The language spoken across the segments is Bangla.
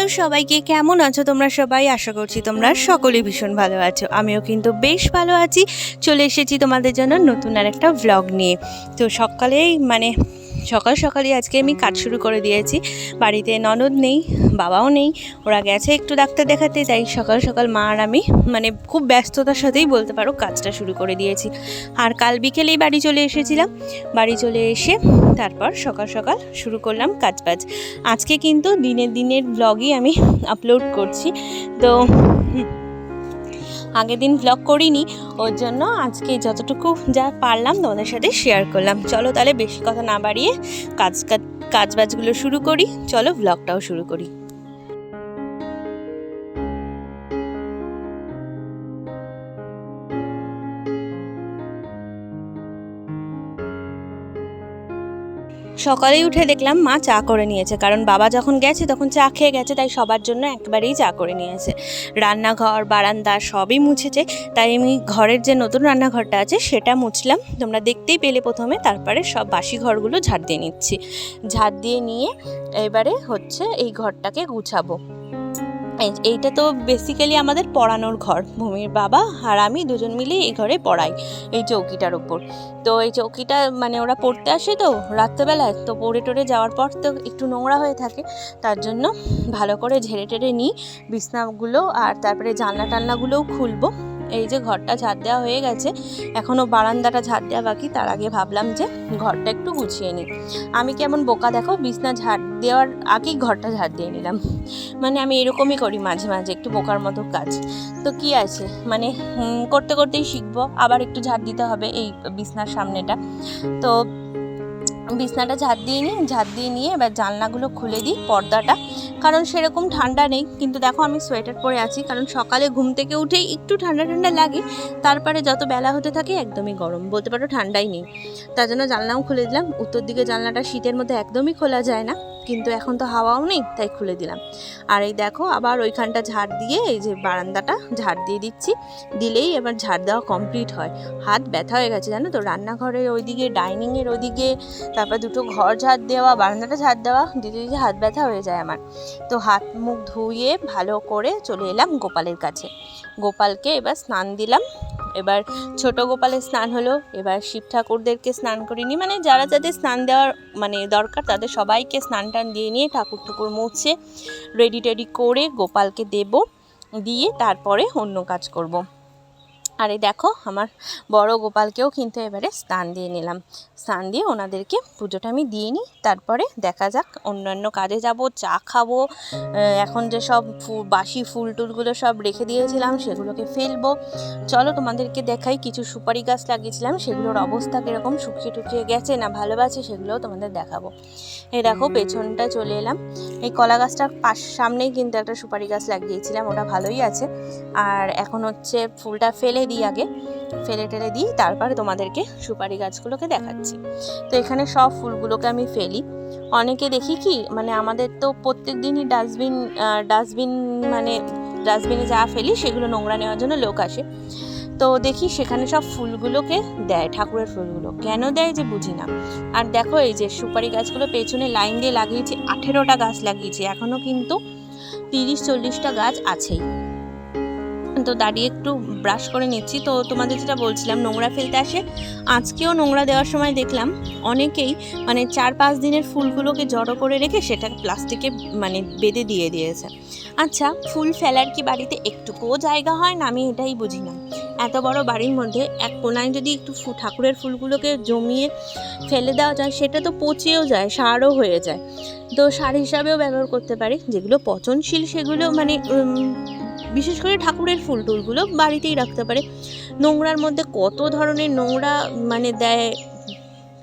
হ্যালো সবাইকে, কেমন আছো তোমরা সবাই? আশা করছি তোমরা সকলে ভীষণ ভালো আছো। আমিও কিন্তু বেশ ভালো আছি। চলে এসেছি তোমাদের জন্য নতুন আর একটা ভ্লগ নিয়ে। তো সকালেই মানে সকাল সকালই আজকে আমি কাজ শুরু করে দিয়েছি। বাড়িতে ননদ নেই, বাবাও নেই, ওরা গেছে একটু ডাক্তার দেখাতে, তাই সকাল সকাল মা আর আমি মানে খুব ব্যস্ততার সাথেই বলতে পারো কাজটা শুরু করে দিয়েছি। আর কাল বিকেলেই বাড়ি চলে এসেছিলাম। বাড়ি চলে এসে তারপর সকাল সকাল শুরু করলাম কাজ বাজ আজকে কিন্তু দিনের দিনের ব্লগই আমি আপলোড করছি। তো আগের দিন ব্লগ করিনি, ওর জন্য আজকে যতটুকু যা পারলাম তোমাদের সাথে শেয়ার করলাম। চলো তাহলে বেশি কথা না বাড়িয়ে কাজ কাজ বাজগুলো শুরু করি, চলো ব্লগটাও শুরু করি। সকালেই উঠে দেখলাম মা চা করে নিয়েছে, কারণ বাবা যখন গেছে তখন চা খেয়ে গেছে, তাই সবার জন্য একবারেই চা করে নিয়েছে। রান্নাঘর, বারান্দা সবই মুছেছে, তাই আমি ঘরের যে নতুন রান্নাঘরটা আছে সেটা মুছলাম। তোমরা দেখতেই পেলে প্রথমে, তারপরে সব বাসি ঘরগুলো ঝাড় দিয়ে নিচ্ছি। ঝাড় দিয়ে নিয়ে এবারে হচ্ছে এই ঘরটাকে গুছাবো। এইটা তো বেসিক্যালি আমাদের পড়ানোর ঘর। ভূমির বাবা আর আমি দুজন মিলে এই ঘরে পড়াই এই চৌকিটার ওপর তো এই চৌকিটা মানে ওরা পড়তে আসে তো রাত্রেবেলায়। তো পড়ে টড়ে যাওয়ার পর তো একটু নোংরা হয়ে থাকে। তার জন্য ভালো করে ঝেড়ে টেড়ে নিই বিছনাগুলো আর তারপরে জানলা টান্নাগুলোও খুলবো। এই যে ঘরটা ঝাড় দেওয়া হয়ে গেছে এখনও বারান্দাটা ঝাড় দেওয়া বাকি, তার আগে ভাবলাম যে ঘরটা একটু গুছিয়ে নিই। আমি কেমন বোকা দেখো, বিছনা ঝাড় দেওয়ার আগেই ঘরটা ঝাড় দিয়ে নিলাম। মানে আমি এরকমই করি মাঝে মাঝে, একটু বোকার মতো কাজ। তো কি আছে? মানে করতে করতেই শিখব, আবার একটু ঝাঁট দিতে হবে এই বিছনার সামনেটা। তো বিছনাটা ঝাঁত দিয়ে নিই ঝাঁত দিয়ে নিয়ে এবার জানলাগুলো খুলে দিই পর্দাটা। কারণ সেরকম ঠান্ডা নেই, কিন্তু দেখো আমি সোয়েটার পরে আছি, কারণ সকালে ঘুম থেকে উঠেই একটু ঠান্ডা ঠান্ডা লাগে, তারপরে যত বেলা হতে থাকে একদমই গরম, বলতে পারো ঠান্ডাই নেই। তার জন্য জানলাও খুলে দিলাম, উত্তর দিকে জানলাটা শীতের মধ্যে একদমই খোলা যায় না। কিন্তু এখন তো হাওয়াও নেই, তাই খুলে দিলাম। আর এই দেখো, আবার ওইখানটা ঝাড় দিয়ে, এই যে বারান্দাটা ঝাড় দিয়ে দিচ্ছি। দিলেই এবার ঝাড় দেওয়া কমপ্লিট হয়। হাত ব্যথা হয়ে গেছে, জানো তো? রান্নাঘরের ওইদিকে, ডাইনিংয়ের ওইদিকে, তারপর দুটো ঘর ঝাড় দেওয়া, বারান্দাটা ঝাড় দেওয়া, দিতে দিতে হাত ব্যথা হয়ে যায় আমার। তো হাত মুখ ধুয়ে ভালো করে চলে এলাম গোপালের কাছে। গোপালকে এবার স্নান দিলাম। এবার ছোট গোপালের স্নান হলো। এবার শিব ঠাকুরদেরকে স্নান করিনি। মানে যারা যাদের স্নান দেওয়ার মানে দরকার, তাদের সবাইকে স্নান টান দিয়ে নিয়ে ঠাকুর ঠাকুর মুছে রেডি টেডি করে গোপালকে দেব, দিয়ে তারপরে অন্য কাজ করব। আর এই দেখো, আমার বড় গোপালকেও কিন্তু এবারে স্নান দিয়ে নিলাম। স্নান দিয়ে ওনাদেরকে পুজোটা আমি দিয়ে নিই, তারপরে দেখা যাক অন্যান্য কাজে যাব, চা খাব এখন যে সব বাসি ফুল টুলগুলো সব রেখে দিয়েছিলাম, সেগুলোকে ফেলব। চলো তোমাদেরকে দেখাই, কিছু সুপারি গাছ লাগিয়েছিলাম, সেগুলোর অবস্থা কীরকম, শুকিয়ে টুকিয়ে গেছে না ভালোবাসে সেগুলোও তোমাদের দেখাবো। এই দেখো, পেছনটা চলে এলাম। এই কলা গাছটার পাশ, সামনেই কিন্তু একটা সুপারি গাছ লাগিয়েছিলাম, ওটা ভালোই আছে। আর এখন হচ্ছে ফুলটা ফেলে দিই আগে, ফেলে টেলে দিই, তারপরে তোমাদেরকে সুপারি গাছগুলোকে দেখাচ্ছি। তো এখানে সব ফুলগুলোকে আমি ফেলি। অনেকে দেখি কি মানে আমাদের তো প্রত্যেক দিনই ডাস্টবিন ডাস্টবিন মানে ডাস্টবিনে যা ফেলি সেগুলো নোংরা নেওয়ার জন্য লোক আসে। তো দেখি সেখানে সব ফুলগুলোকে দেয়, ঠাকুরের ফুলগুলো। কেন দেয় যে বুঝি না। আর দেখো এই যে সুপারি গাছগুলো পেছনে লাইন দিয়ে লাগিয়েছি, আঠেরোটা গাছ লাগিয়েছি। এখনও কিন্তু তিরিশ চল্লিশটা গাছ আছেই। তো দাঁড়িয়ে একটু ব্রাশ করে নিচ্ছি। তো তোমাদের যেটা বলছিলাম, নোংরা ফেলতে আসে। আজকেও নোংরা দেওয়ার সময় দেখলাম অনেকেই মানে চার পাঁচ দিনের ফুলগুলোকে জড়ো করে রেখে সেটা প্লাস্টিকে মানে বেঁধে দিয়ে দিয়েছে। আচ্ছা ফুল ফেলার কি বাড়িতে একটুকুও জায়গা হয় না? আমি এটাই বুঝি না। এত বড় বাড়ির মধ্যে এক কোনায় যদি একটু ঠাকুরের ফুলগুলোকে জমিয়ে ফেলে দেওয়া যায়, সেটা তো পচেও যায়, সারও হয়ে যায়। তো সার হিসাবেও ব্যবহার করতে পারি। যেগুলো পচনশীল, সেগুলো মানে বিশেষ করে ঠাকুরের ফুল টুলগুলো বাড়িতেই রাখতে পারে। নোংরার মধ্যে কত ধরনের নোংরা মানে দেয়,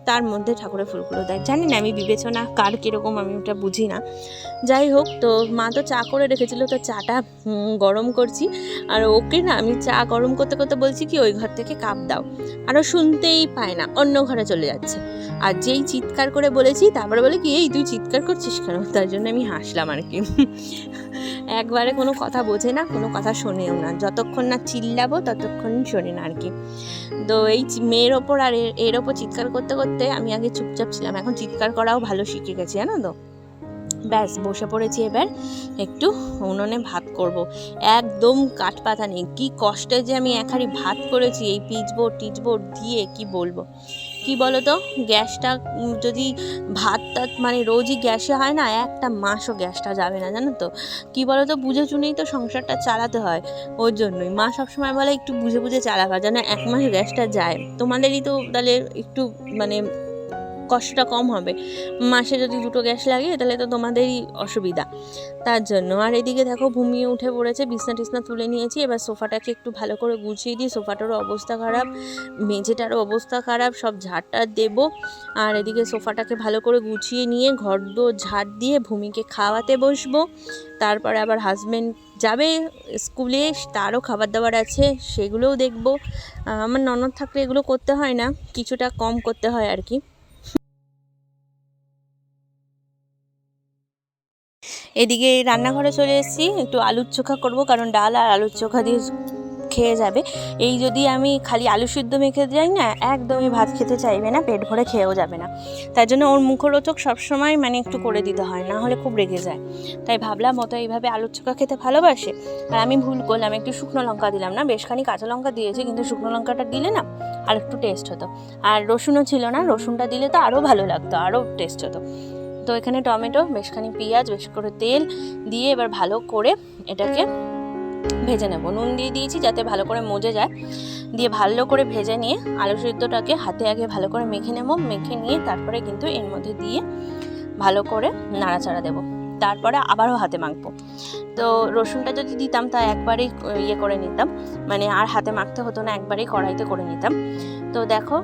তার মধ্যে ঠাকুরের ফুলগুলো দেয়। জানি না আমি বিবেচনা কার কীরকম আমি ওটা বুঝি না। যাই হোক, তো মা তো চা করে রেখেছিল, তো চাটা গরম করছি। আর ওকে না আমি চা গরম করতে করতে বলছি কি, ওই ঘর থেকে কাপ দাও। আরও শুনতেই পায় না, অন্য ঘরে চলে যাচ্ছে। আর যেই চিৎকার করে বলেছি, তারপরে বলে কি, এই তুই চিৎকার করছিস কেন? তার জন্য আমি হাসলাম আর কি। একবারে কোনো কথা বোঝে না, কোনো কথা শোনেও না। যতক্ষণ না চিল্লাবো, ততক্ষণ শোনে না আর কি তো এই মেয়ের ওপর আর এর- ওপর চিৎকার করতে করতে আমি আগে চুপচাপ ছিলাম। এখন চিৎকার করাও ভালো শিখে গেছি, জানো তো? ব্যাস, বসে পড়েছি এবার। একটু উনুনে ভাত করব। একদম কাঠ পাতা নেই। কী কষ্টে যে আমি এক ভাত করেছি, এই পিচবোর্ড টিচবোর্ড দিয়ে কি বলব? কি বলো তো গ্যাসটা যদি ভাত টাত মানে রোজই গ্যাসে হয় না, একটা মাসও গ্যাসটা যাবে না, জানো তো? কি বলো তো বুঝে শুনেই তো সংসারটা চালাতে হয়, ওর জন্যই। মা সবসময় বলে, একটু বুঝে বুঝে চালাবা, যেন এক মাস গ্যাসটা যায়। তোমাদেরই তো তাহলে একটু মানে কষ্টটা কম হবে। মাসে যদি দুটো গ্যাস লাগে, তাহলে তো তোমাদেরই অসুবিধা। তার জন্য। আর এদিকে দেখো, ঘুমিয়ে উঠে পড়েছে, বিছনা টিছনা তুলে নিয়েছি। এবার সোফাটাকে একটু ভালো করে গুছিয়ে দিই। সোফাটারও অবস্থা খারাপ, মেঝেটারও অবস্থা খারাপ, সব ঝাড়টা দেবো। আর এদিকে সোফাটাকে ভালো করে গুছিয়ে নিয়ে ঘর দো ঝাড় দিয়ে ভূমিকে খাওয়াতে বসবো। তারপরে আবার হাজব্যান্ড যাবে স্কুলে, তারও খাবার দাবার আছে, সেগুলোও দেখব। আমার ননদ থাকলে এগুলো করতে হয় না, কিছুটা কম করতে হয় আর কি। এদিকে রান্নাঘরে চলে এসেছি, একটু আলুর চোখা করব, কারণ ডাল আর আলুর চোখা দিয়ে খেয়ে যাবে। এই যদি আমি খালি আলু সিদ্ধ মেখে যাই না, একদমই ভাত খেতে চাইবে না, পেট ভরে খেয়েও যাবে না। তাই জন্য ওর মুখরোচক সবসময় মানে একটু করে দিতে হয়, না হলে খুব রেগে যায়। তাই ভাবলাম মতো এইভাবে আলুর চোখা খেতে ভালোবাসে, আর আমি ভুল করলাম, একটু শুকনো লঙ্কা দিলাম না? বেশ খানি কাঁচা লঙ্কা দিয়েছি, কিন্তু শুকনো লঙ্কাটা দিলে না আর একটু টেস্ট হতো। আর রসুনও ছিল না, রসুনটা দিলে তো আরও ভালো লাগতো, আরও টেস্ট হতো। তো এখানে টমেটো বেশখানি পেঁয়াজ, বেশ করে তেল দিয়ে এবার ভালো করে এটাকে ভেজে নেব। নুন দিয়ে দিয়েছি যাতে ভালো করে মজে যায়। দিয়ে ভালো করে ভেজে নিয়ে আলু সিদ্ধটাকে হাতে আগে ভালো করে মেখে নেব। মেখে নিয়ে তারপরে কিন্তু এর মধ্যে দিয়ে ভালো করে নাড়াচাড়া দেবো। তারপরে আবারও হাতে মাখবো। তো রসুনটা যদি দিতাম তা একবারেই ইয়ে করে নিতাম। মানে আর হাতে মাখতে হতো না, একবারেই কড়াইতে করে নিতাম। তো দেখো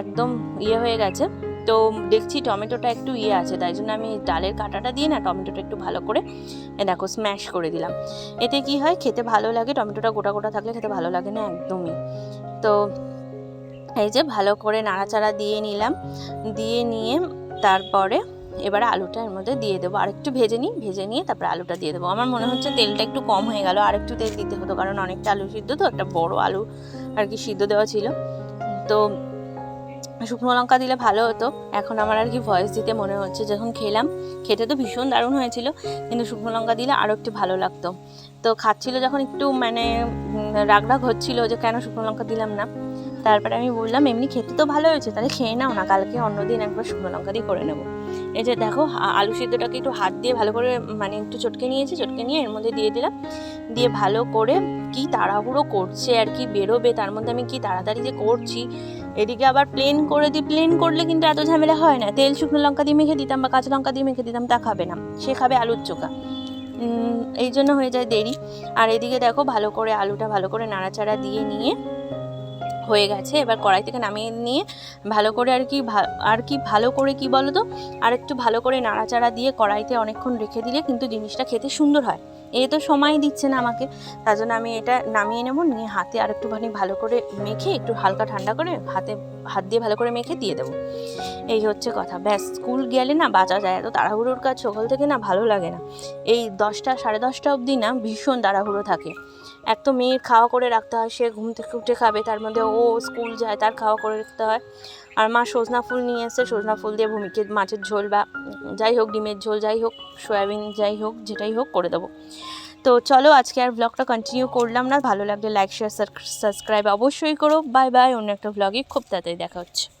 একদম ইয়ে হয়ে গেছে। তো দেখছি টমেটোটা একটু ইয়ে আছে, তাই জন্য আমি ডালের কাঁটাটা দিয়ে না টমেটোটা একটু ভালো করে দেখো স্ম্যাশ করে দিলাম। এতে কি হয়, খেতে ভালো লাগে, টমেটোটা গোটা গোটা থাকলে খেতে ভালো লাগে না একদমই। তো এই যে ভালো করে নাড়াচাড়া দিয়ে নিলাম, দিয়ে নিয়ে তারপরে এবারে আলুটা এর মধ্যে দিয়ে দেবো। আরেকটু ভেজে নিই, ভেজে নিয়ে তারপরে আলুটা দিয়ে দেবো। আমার মনে হচ্ছে তেলটা একটু কম হয়ে গেল আরেকটু তেল দিতে হতো, কারণ অনেকটা আলু সিদ্ধ তো, একটা বড় আলু আর কি সিদ্ধ দেওয়া ছিল। তো শুকনো লঙ্কা দিলে ভালো হতো। এখন আমার আর কি ভয়েস দিতে মনে হচ্ছে। যখন খেলাম, খেতে তো ভীষণ দারুণ হয়েছিল, কিন্তু শুকনো লঙ্কা দিলে আরও একটু ভালো লাগতো। তো খাচ্ছিল যখন একটু মানে রাগ রাগ হচ্ছিল যে কেন শুকনো লঙ্কা দিলাম না। তারপরে আমি বললাম, এমনি খেতে তো ভালো হয়েছে, তাহলে খেয়ে নাও না, কালকে অন্যদিন একবার শুকনো লঙ্কা দিয়ে করে নেব। এই যে দেখো আলু সিদ্ধটাকে একটু হাত দিয়ে ভালো করে মানে একটু চটকে নিয়েছি, চটকে নিয়ে এর মধ্যে দিয়ে দিলাম। দিয়ে ভালো করে কি তাড়াহুড়ো করছে আর কি বেরোবে, তার মধ্যে আমি কি তাড়াতাড়ি যে করছি এদিকে আবার প্লেন করে দিই প্লেন করলে কিন্তু এত ঝামেলা হয় না। তেল, শুকনো লঙ্কা দিয়ে মেখে দিতাম বা কাঁচা লঙ্কা দিয়ে মেখে দিতাম, তা খাবে না। সে খাবে আলুর চোখা। এই জন্য হয়ে যায় দেরি। আর এদিকে দেখো, ভালো করে আলুটা ভালো করে নাড়াচাড়া দিয়ে নিয়ে হয়ে গেছে। এবার কড়াই থেকে নামিয়ে নিয়ে ভালো করে আর কি আর কি ভালো করে কি বলো তো আর একটু ভালো করে নাড়াচাড়া দিয়ে কড়াইতে অনেকক্ষণ রেখে দিলে কিন্তু জিনিসটা খেতে সুন্দর হয়। এ তো সময় দিচ্ছে না আমাকে। তার জন্য আমি এটা নামিয়ে নেব, নিয়ে হাতে আর একটুখানি ভালো করে মেখে, একটু হালকা ঠান্ডা করে হাতে হাত দিয়ে ভালো করে মেখে দিয়ে দেবো। এই হচ্ছে কথা। ব্যাস, স্কুল গেলে না বাঁচা যায়, এত তাড়াহুড়োর কাজ সকাল থেকে না ভালো লাগে না। এই দশটা, সাড়ে দশটা অবধি না ভীষণ তাড়াহুড়ো থাকে। এক তো মেয়ের খাওয়া করে রাখতে হয়, সে ঘুম থেকে উঠে খাবে, তার মধ্যে ও স্কুল যায়, তার খাওয়া করে রাখতে হয়। আর মা সজনা ফুল নিয়ে এসে সজনা ফুল দিয়ে ভূমিকে মাছের ঝোল বা যাই হোক, ডিমের ঝোল, যাই হোক, সয়াবিন, যাই হোক, যেটাই হোক করে দেবো। তো চলো আজকে আর ব্লগটা কন্টিনিউ করলাম না, ভালো লাগলে লাইক শেয়ার সাবস্ক্রাইব অবশ্যই করো। বাই বাই অন্য একটা ব্লগে খুব তাড়াতাড়ি দেখা হচ্ছে।